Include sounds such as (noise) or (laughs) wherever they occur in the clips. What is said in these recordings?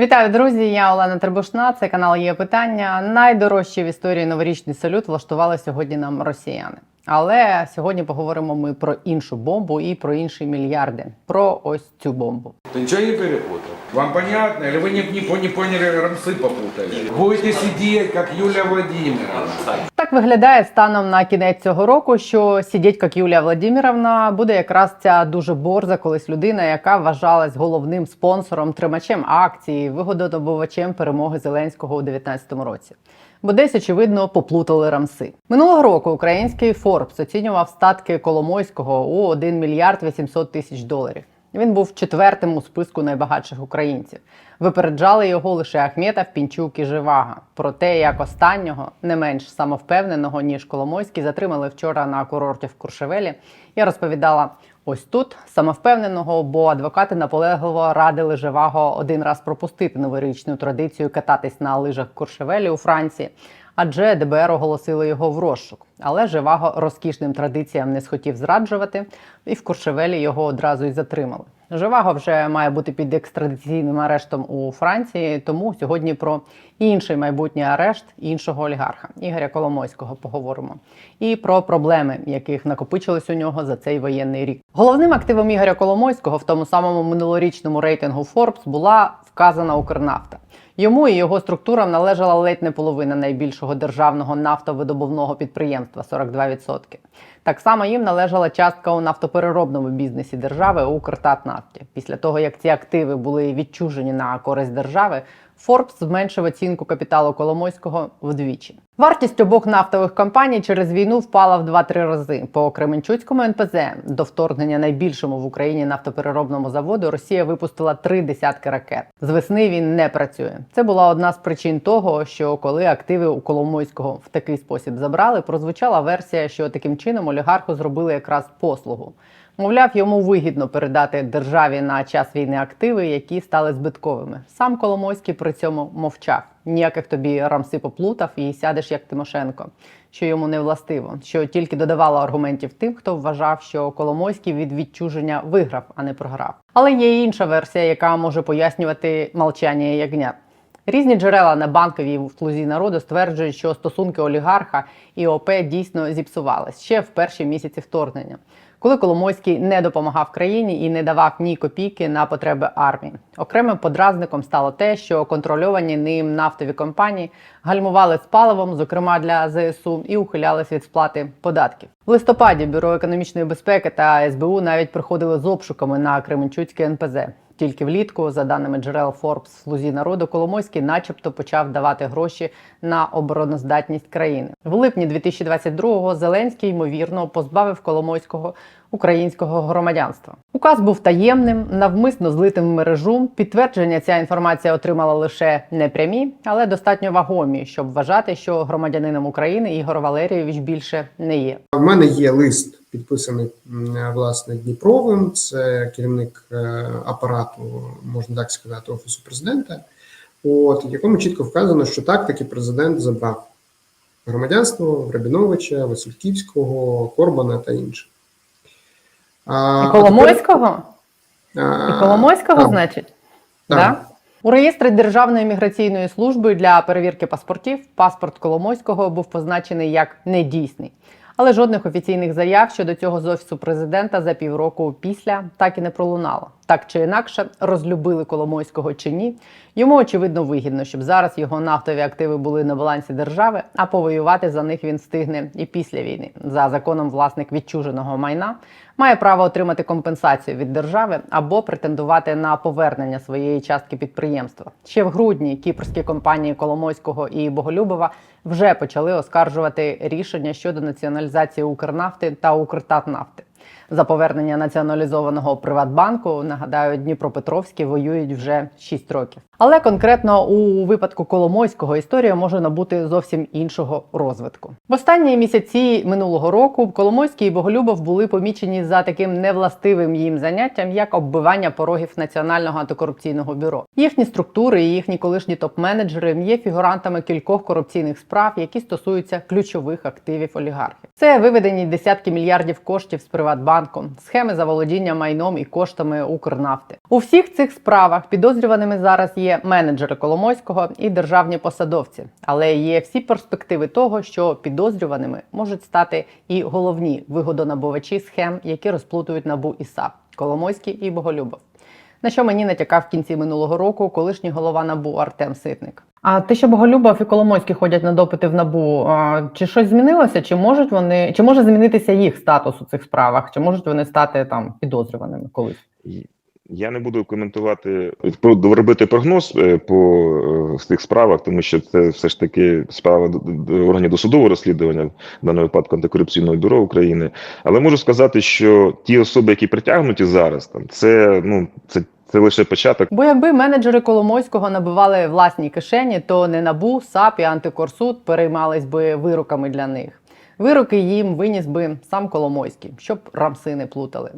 Вітаю, друзі! Я Олена Требушна. Це канал є питання. Найдорожчий в історії новорічний салют влаштували сьогодні нам росіяни. Але сьогодні поговоримо ми про іншу бомбу і про інші мільярди. Про ось цю бомбу. Ти нічого не перепутал? Вам понятно? Или вы не, не, не поняли, рамсы попутали? Будете сидеть, как Юлия Владимировна. Так виглядає станом на кінець цього року, що сидіть як Юлія Владимировна буде якраз ця дуже борза, колись людина, яка вважалась головним спонсором, тримачем акції, вигододобувачем перемоги Зеленського у 2019 році. Бо десь, очевидно, поплутали рамси. Минулого року український Forbes оцінював статки Коломойського у 1 мільярд 800 тисяч доларів. Він був четвертим у списку найбагатших українців. Випереджали його лише Ахметов, Пінчук і Живага. Про те, як останнього, не менш самовпевненого ніж Коломойський, затримали вчора на курорті в Куршевелі. Я розповідала ось тут самовпевненого, бо адвокати наполегливо радили Живаго один раз пропустити новорічну традицію кататись на лижах Куршевелі у Франції. Адже ДБР оголосили його в розшук. Але Живаго розкішним традиціям не схотів зраджувати, і в Куршевелі його одразу й затримали. Живаго вже має бути під екстрадиційним арештом у Франції, тому сьогодні про інший майбутній арешт іншого олігарха Ігоря Коломойського поговоримо. І про проблеми, яких накопичилось у нього за цей воєнний рік. Головним активом Ігоря Коломойського в тому самому минулорічному рейтингу Forbes була вказана Укрнафта. Йому і його структурам належала ледь не половина найбільшого державного нафтовидобувного підприємства 42%. Так само їм належала частка у нафтопереробному бізнесі держави Укртатнафті. Після того, як ці активи були відчужені на користь держави, Форбс зменшив оцінку капіталу Коломойського вдвічі. Вартість обох нафтових компаній через війну впала в 2-3 рази. По Кременчуцькому НПЗ до вторгнення найбільшому в Україні нафтопереробному заводу Росія випустила три десятки ракет. З весни він не працює. Це була одна з причин того, що коли активи у Коломойського в такий спосіб забрали, прозвучала версія, що таким чином олігарху зробили якраз послугу. Мовляв, йому вигідно передати державі на час війни активи, які стали збитковими. Сам Коломойський при цьому мовчав. Ніяких тобі рамси поплутав і сядеш як Тимошенко, що йому не властиво, що тільки додавало аргументів тим, хто вважав, що Коломойський від відчуження виграв, а не програв. Але є інша версія, яка може пояснювати мовчання ягнят. Різні джерела на банковій в слузі народу стверджують, що стосунки олігарха і ОП дійсно зіпсувались ще в перші місяці вторгнення, коли Коломойський не допомагав країні і не давав ні копійки на потреби армії. Окремим подразником стало те, що контрольовані ним нафтові компанії гальмували з паливом, зокрема для ЗСУ, і ухилялись від сплати податків. В листопаді бюро економічної безпеки та СБУ навіть приходили з обшуками на Кременчуцьке НПЗ. Тільки влітку, за даними джерел Forbes, слузі народу Коломойський, начебто, почав давати гроші на обороноздатність країни. В липні 2022-го Зеленський ймовірно позбавив Коломойського українського громадянства. Указ був таємним, навмисно злитим в мережу. Підтвердження ця інформація отримала лише непрямі, але достатньо вагомі, щоб вважати, що громадянином України Ігор Валерійович більше не є. В мене є лист, підписаний власне Дніпровим. Це керівник е, апарату, можна так сказати, офісу президента. От якому чітко вказано, що так таки президент забрав громадянство Рабіновича, Васильківського, Корбана та інших. А, І Коломойського? а, І Коломойського, значить? так. Да? У реєстрі Державної міграційної служби для перевірки паспортів паспорт Коломойського був позначений як недійсний. Але жодних офіційних заяв щодо цього з офісу президента за півроку після так і не пролунало. Так чи інакше, розлюбили Коломойського чи ні. Йому очевидно вигідно, щоб зараз його нафтові активи були на балансі держави, а повоювати за них він встигне і після війни. За законом, власник відчуженого майна має право отримати компенсацію від держави або претендувати на повернення своєї частки підприємства. Ще в грудні кіпрські компанії Коломойського і Боголюбова вже почали оскаржувати рішення щодо націоналізації Укрнафти та Укртатнафти. За повернення націоналізованого Приватбанку, нагадаю, Дніпропетровські воюють вже 6 років. Але конкретно у випадку Коломойського історія може набути зовсім іншого розвитку. В останні місяці минулого року Коломойський і Боголюбов були помічені за таким невластивим їм заняттям, як оббивання порогів Національного антикорупційного бюро. Їхні структури і їхні колишні топ-менеджери є фігурантами кількох корупційних справ, які стосуються ключових активів олігархів. Це виведені десятки мільярдів коштів з Приватбанком, схеми заволодіння майном і коштами Укрнафти. У всіх цих справах підозрюваними зараз є менеджери Коломойського і державні посадовці, але є всі перспективи того, що підозрюваними можуть стати і головні вигодонабувачі схем, які розплутують набу і САП Коломойський і Боголюбов. На що мені натякав в кінці минулого року колишній голова набу Артем Ситник. А те, що Боголюбов і Коломойський ходять на допити в набу, чи щось змінилося? Чи можуть вони, чи може змінитися їх статус у цих справах? Чи можуть вони стати там підозрюваними колись? Я не буду коментувати робити прогноз е, по е, з тих справах, тому що це все ж таки справа органів досудового розслідування в даному випадку антикорупційного бюро України. Але можу сказати, що ті особи, які притягнуті зараз, там це ну це, це лише початок. Бо якби менеджери Коломойського набивали власні кишені, то не набу, САП і антикорсуд переймались би вироками для них. Вироки їм виніс би сам Коломойський, щоб рамси не плутали.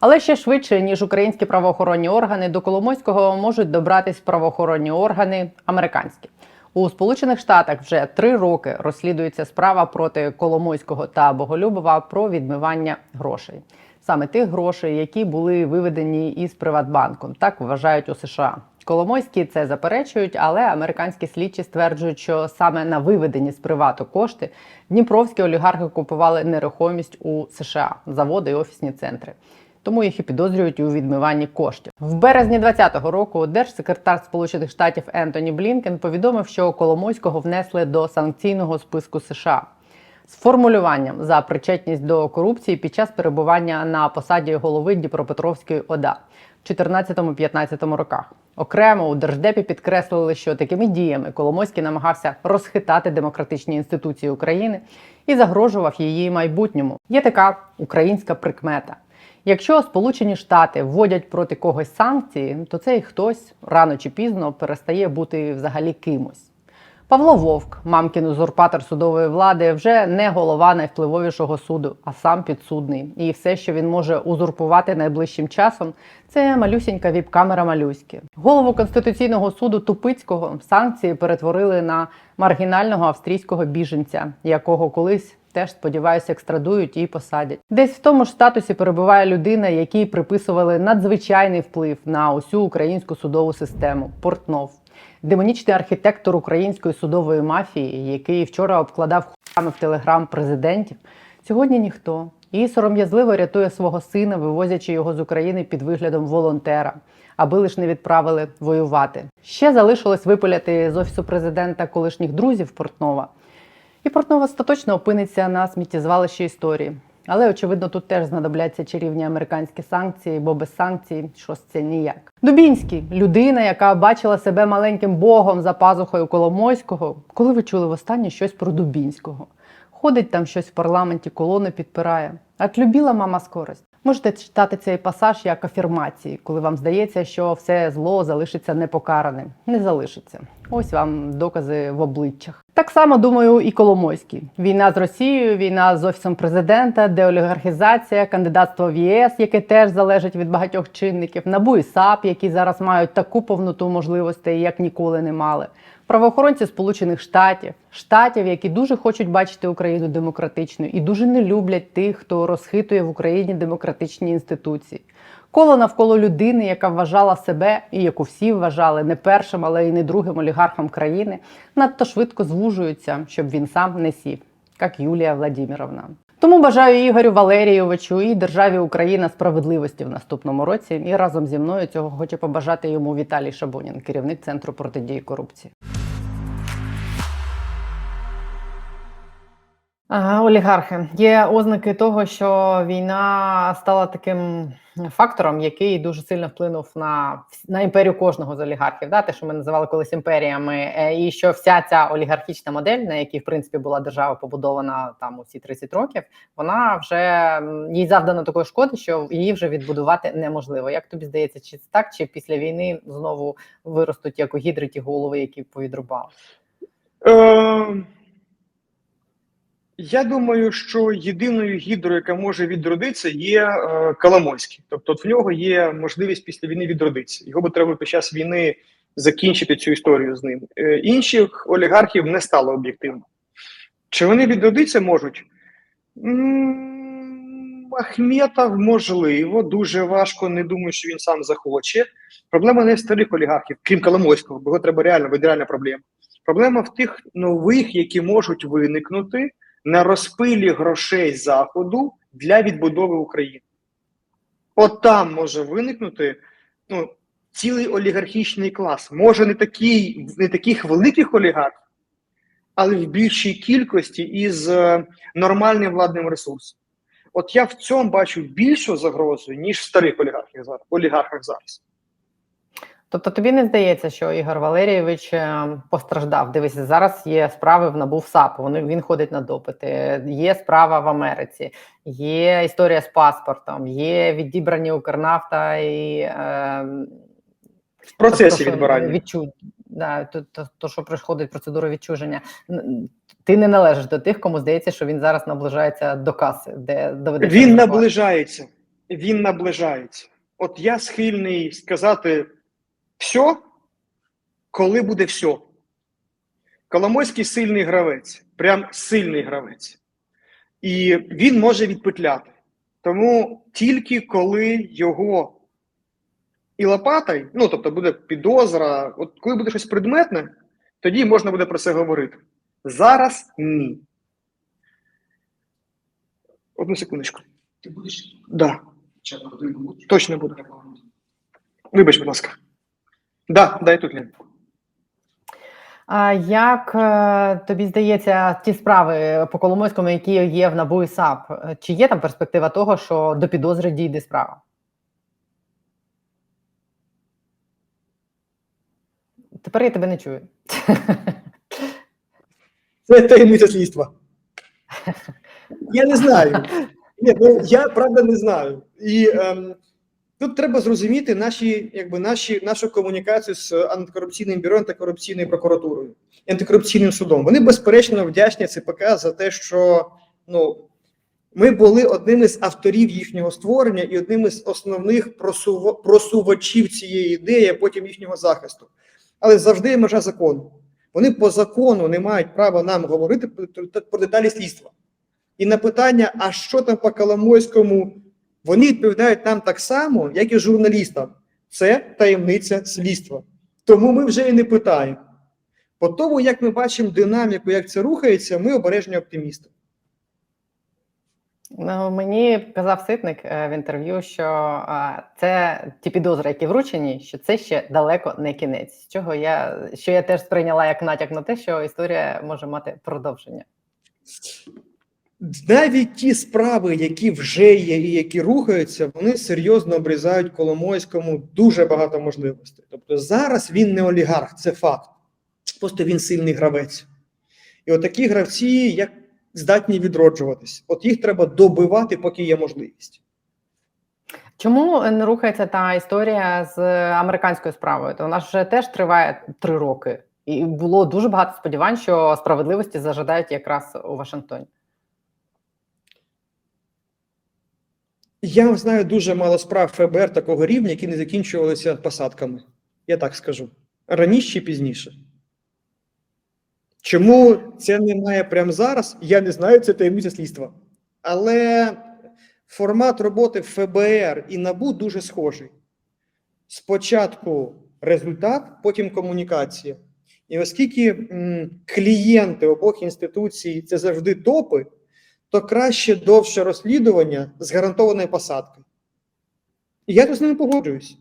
Але ще швидше, ніж українські правоохоронні органи, до Коломойського можуть добратись правоохоронні органи американські. У Сполучених Штатах вже три роки розслідується справа проти Коломойського та Боголюбова про відмивання грошей. Саме тих грошей, які були виведені із Приватбанком, так вважають у США. Коломойські це заперечують, але американські слідчі стверджують, що саме на виведені з привату кошти дніпровські олігархи купували нерухомість у США, заводи і офісні центри. Тому їх і підозрюють у відмиванні коштів. В березні 2020 року держсекретар Сполучених Штатів Ентоні Блінкен повідомив, що Коломойського внесли до санкційного списку США з формулюванням за причетність до корупції під час перебування на посаді голови Дніпропетровської ОДА в 2014-2015 роках. Окремо у держдепі підкреслили, що такими діями Коломойський намагався розхитати демократичні інституції України і загрожував її майбутньому. Є така українська прикмета. Якщо Сполучені Штати вводять проти когось санкції, то цей хтось рано чи пізно перестає бути взагалі кимось. Павло Вовк, мамкін узурпатор судової влади, вже не голова найвпливовішого суду, а сам підсудний. І все, що він може узурпувати найближчим часом, це малюсінька віп-камера малюськи. Голову конституційного суду Тупицького санкції перетворили на маргінального австрійського біженця, якого колись. Теж сподіваюся, екстрадують і посадять. Десь в тому ж статусі перебуває людина, якій приписували надзвичайний вплив на усю українську судову систему Портнов демонічний архітектор української судової мафії, який вчора обкладав хуями в телеграм президентів, сьогодні ніхто. І сором'язливо рятує свого сина, вивозячи його з України під виглядом волонтера, аби лиш не відправили воювати. Ще залишилось випиляти з офісу президента колишніх друзів Портнова. І Портнов остаточно опиниться на сміттєзвалищі історії. Але очевидно, тут теж знадобляться чарівні американські санкції, бо без санкцій щось це ніяк. Дубінський людина, яка бачила себе маленьким богом за пазухою Коломойського. Коли ви чули востаннє щось про Дубінського? Ходить там щось в парламенті, колони підпирає. От любила мама скорость. Можете читати цей пасаж як афірмації, коли вам здається, що все зло залишиться непокараним. Не залишиться. Ось вам докази в обличчях. Так само думаю, і Коломойський. Війна з Росією, війна з офісом президента, деолігархізація, кандидатство в ЄС, яке теж залежить від багатьох чинників, НАБУ і САП, які зараз мають таку повноту можливостей, як ніколи не мали. Правоохоронці Сполучених Штатів, штатів, які дуже хочуть бачити Україну демократичною і дуже не люблять тих, хто розхитує в Україні демократичні інституції. Коло навколо людини, яка вважала себе і яку всі вважали не першим, але й не другим олігархом країни, надто швидко звужуються, щоб він сам не сів, як Юлія Владимировна. Тому бажаю Ігорю Валерійовичу і державі Україна справедливості в наступному році. І разом зі мною цього хоче побажати йому Віталій Шабунін, керівник центру протидії корупції. Олігархи. Є ознаки того, що війна стала таким фактором, який дуже сильно вплинув на, на імперію кожного з олігархів. Да? Те, що ми називали колись імперіями, Е, і що вся ця олігархічна модель, на якій в принципі була держава побудована там усі 30 років, вона вже їй завдано такої шкоди, що її вже відбудувати неможливо. Як тобі здається, чи це так, чи після війни знову виростуть як у гідри ті голови, які повідрубали? Е, я думаю, що єдиною гідрою, яка може відродитися, є е, Коломойський. Тобто, от в нього є можливість після війни відродитися. Його би треба під час війни закінчити цю історію з ним. Е, інших олігархів не стало об'єктивно. Чи вони відродитися можуть? Ахметов, можливо, дуже важко. Не думаю, що він сам захоче. Проблема не в старих олігархів, крім Коломойського, бо його треба реально, реальна проблема. Проблема в тих нових, які можуть виникнути на розпилі грошей Заходу для відбудови України. От там може виникнути ну, цілий олігархічний клас. Може, не, такий, не таких великих олігархів, але в більшій кількості із е, нормальним владним ресурсом. От я в цьому бачу більшу загрозу, ніж в старих олігархах зараз. Олігархах зараз. Тобто тобі не здається, що Ігор Валерійович е, постраждав? Дивися, зараз є справи в НАБУ в САП, вони, він ходить на допити, є справа в Америці, є історія з паспортом, є відібрані Укрнафта і е, В процесі то, відбирання. Відчу... Да, то, то, то, що проходить процедуру відчуження. Ти не належиш до тих, кому здається, що він зараз наближається до каси, де доведеться. Він наближається. Він наближається. От я схильний сказати все, коли буде все. Коломойський сильний гравець, прям сильний гравець. І він може відпетляти. Тому тільки коли його і лопатай, ну тобто буде підозра, от коли буде щось предметне, тоді можна буде про це говорити. Зараз ні. Одну секундочку. Ти будеш Да, точно буду. Вибач, будь ласка. Да, дай тут Лен. А як е, тобі здається, ті справи по Коломойському, які є в НАБУ і САП, чи є там перспектива того, що до підозри дійде справа? Тепер я тебе не чую. (laughs) Це таємниця слідства. Я не знаю. (laughs) Ні, ну, я правда не знаю. І ем, тут треба зрозуміти наші, якби, наші, нашу комунікацію з антикорупційним бюро, антикорупційною прокуратурою, антикорупційним судом. Вони безперечно вдячні ЦПК за те, що ну, ми були одними з авторів їхнього створення і одними з основних просув- просувачів цієї ідеї, а потім їхнього захисту. Але завжди є межа закону. Вони по закону не мають права нам говорити про деталі слідства. І на питання, а що там по Коломойському, вони відповідають нам так само, як і журналістам. Це таємниця слідства. Тому ми вже і не питаємо. По тому, як ми бачимо динаміку, як це рухається, ми обережні оптимісти. Ну, мені казав Ситник е, в інтерв'ю, що це ті підозри, які вручені, що це ще далеко не кінець. Чого я що я теж сприйняла як натяк на те, що історія може мати продовження. Навіть ті справи, які вже є і які рухаються, вони серйозно обрізають Коломойському дуже багато можливостей. Тобто зараз він не олігарх, це факт. Просто він сильний гравець. І от такі гравці як здатні відроджуватись. От їх треба добивати, поки є можливість. Чому не рухається та історія з американською справою? То вона ж вже теж триває три роки, і було дуже багато сподівань, що справедливості зажадають якраз у Вашингтоні. Я знаю дуже мало справ ФБР такого рівня, які не закінчувалися посадками. Я так скажу. Раніше чи пізніше. Чому це немає прямо зараз? Я не знаю, це таємниця слідства. Але формат роботи ФБР і НАБУ дуже схожий. Спочатку результат, потім комунікація. І оскільки м, клієнти обох інституцій це завжди топи, то краще довше розслідування з гарантованою посадкою. І я тут з ними погоджуюсь.